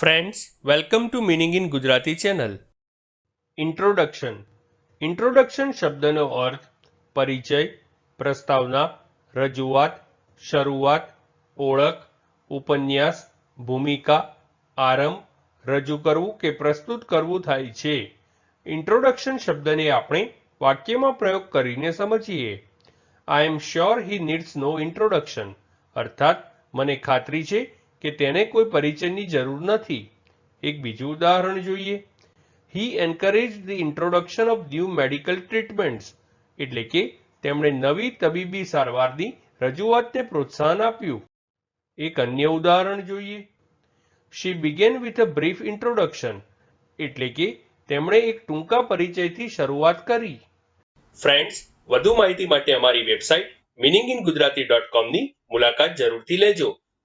Friends welcome to meaning in Gujarati channel introduction introduction શબ્દનો અર્થ પરિચય, પ્રસ્તાવના, રજૂઆત, શરૂઆત, ઓળખ, ઉપન્યાસ, ભૂમિકા, આરંભ, રજૂ કરવું કે પ્રસ્તુત કરવું થાય છે. ઇન્ટ્રોડક્શન શબ્દને આપણે વાક્યમાં પ્રયોગ કરીને સમજીએ. I am sure he needs no introduction અર્થાત, મને ખાતરી છે કે તેને કોઈ પરિચયની જરૂર નથી. એક બીજું ઉદાહરણ જોઈએ. He encourage the introduction of new medical treatments એટલે કે તેમણે નવી તબીબી સારવારની રજૂઆતને પ્રોત્સાહન આપ્યું. એક અન્ય ઉદાહરણ જોઈએ. She began with a brief introduction એટલે કે તેમણે એક ટૂંકા પરિચયથી શરૂઆત કરી. ફ્રેન્ડ્સ વધુ માહિતી માટે અમારી website meaning in Gujarati dot કોમની મુલાકાત જરૂરથી લેજો.